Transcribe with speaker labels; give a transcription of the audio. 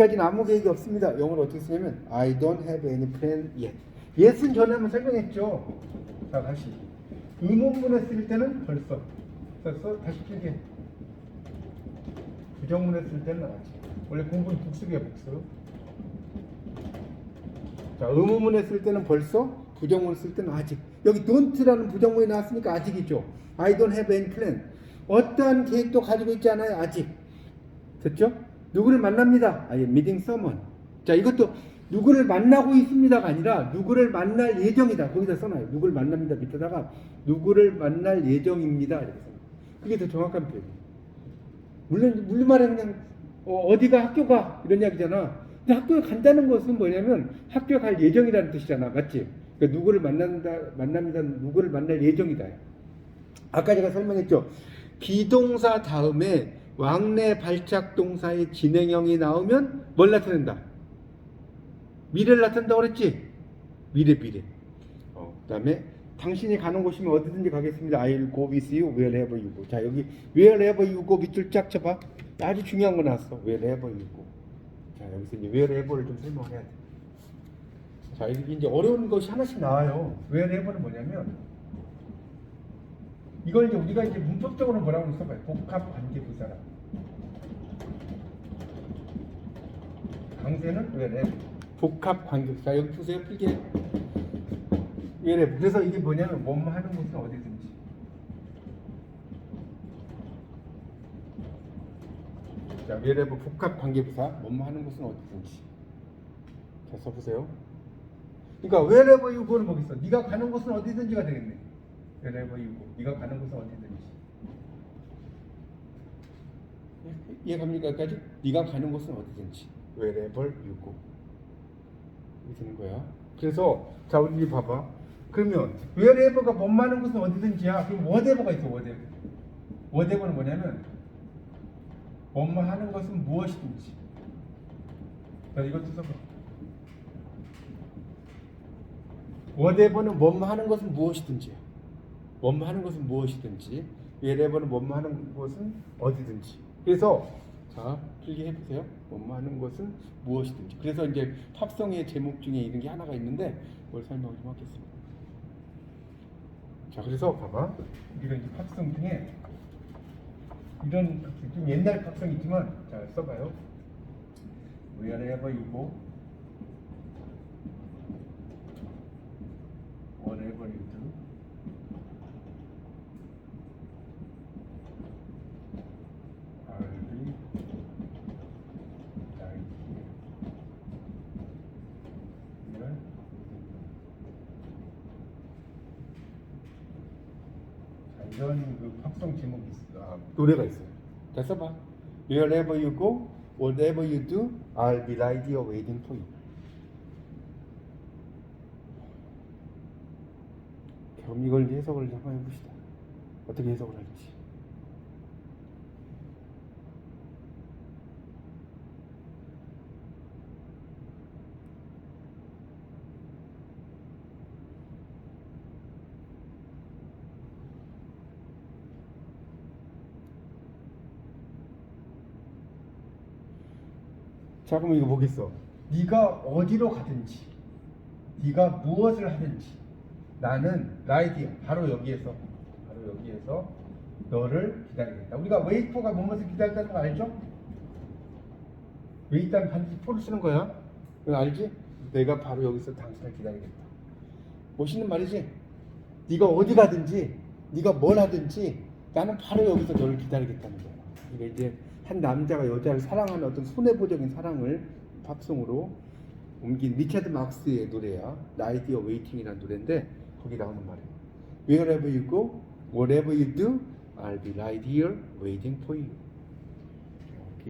Speaker 1: 아직까지는 아무 계획이 없습니다. 영어로 어떻게 쓰냐면 I don't have any plan yet. yet은 전에 한번 설명했죠. 자 다시. 의문문에 쓸 때는 벌써. 썼어 다시 필게. 부정문에 쓸 때는 아직. 원래 공부는 복습이야 복습 자 의문문에 쓸 때는 벌써 부정문 쓸 때는 아직. 여기 don't라는 부정문이 나왔으니까 아직이죠. I don't have any plan. 어떠한 계획도 가지고 있지 않아요 아직. 됐죠? 누구를 만납니다 am meeting someone 자 이것도 누구를 만나고 있습니다가 아니라 누구를 만날 예정이다 거기다 써놔요 누구를 만납니다 밑에다가 누구를 만날 예정입니다 이렇게 써놔요 그게 더 정확한 표현이에요 물론 물론 말해 그냥 어, 디가 학교가 이런 이야기잖아. 근데 학교에 간다는 것은 뭐냐면 학교에 갈 예정이라는 뜻이잖아, 맞지? 그러니까 누구를 만난다, 만납니다. 누구를 만날 예정이다. 아까 제가 설명했죠. 비동사 다음에 왕래 발작 동사의 진행형이 나오면 뭘 나타낸다? 미래를 나타낸다고 그랬지? 미래 미래. 어, 그다음에 당신이 가는 곳이면 어디든지 가겠습니다. I'll go with you wherever you go. 자 여기 wherever you go 밑줄 쫙 쳐봐. 아주 중요한 거 나왔어. wherever you go. 자 여기서 이제 wherever를 좀 설명해야 돼. 자 이제 어려운 것이 하나씩 나와요. wherever는 뭐냐면 이걸 이제 우리가 이제 문법적으로 뭐라고 써봐요. 복합 관계 부사라. 강세는 wherever. 복합 관계. 자 여기 보세요. 필기. 얘네 그래서 이게 뭐냐면 뭐뭐 하는 곳은 어디든지 자 얘네 뭐 복합 관계 부사 뭐뭐 하는 곳은 어디든지 자 써보세요 그러니까 wherever you go는 뭐겠어 네가 가는 곳은 어디든지가 되겠네 wherever you go 네가 가는 곳은 어디든지 이해갑니까 여기까지? 네가 가는 곳은 어디든지 wherever you go 이렇게 되는 거야 그래서 자 우리 봐봐 그러면 wherever가 못 많은 곳은 어디든지야. 그럼 whatever가 있어. whatever. whatever는 뭐냐면 뭐뭐 하는 것은 무엇이든지. 자 이것도 써봐. whatever는 뭐뭐 하는 것은 무엇이든지야. 뭐뭐 하는 것은 무엇이든지. wherever는 뭐뭐 하는 것은 어디든지. 그래서 자 필기해 보세요. 뭐뭐 하는 것은 무엇이든지. 그래서 이제 팝송의 제목 중에 이런 게 하나가 있는데 그걸 설명 좀 하겠습니다. 자 그래서 봐봐 우리가 이제 팝송 중에 이런 좀 옛날 팝송 있지만 자 써봐요 Wherever you go Whatever you do I'll be right here 이런 자, 이런 그 팝송 제목이 있어. 아, 노래가 있어요. 자, 써봐. Wherever you go, whatever you do, I'll be right here waiting for you. 그럼 이걸 해석을 한번 해봅시다. 어떻게 해석을 할지. 자 그럼 이거 보겠어. 네가 어디로 가든지, 네가 무엇을 하든지, 나는 라이디어 바로 여기에서 바로 여기에서 너를 기다리겠다. 우리가 웨이터가 무엇을 기다린다는 거 알죠? 웨이트는 반드시 포를 쓰는 거야. 그거 알지? 내가 바로 여기서 당신을 기다리겠다. 멋있는 말이지. 네가 어디 가든지, 네가 뭘 하든지 나는 바로 여기서 너를 기다리겠다는 거야. 이게 이제 한 남자가 여자를 사랑하는 어떤 손해보적인 사랑을 팝송으로 옮긴 리차드 막스의 노래야. 나이디어 웨이팅이라는 노래인데 거기 나오는 말이에요. Wherever you go, whatever you do, I'll be right here waiting for you.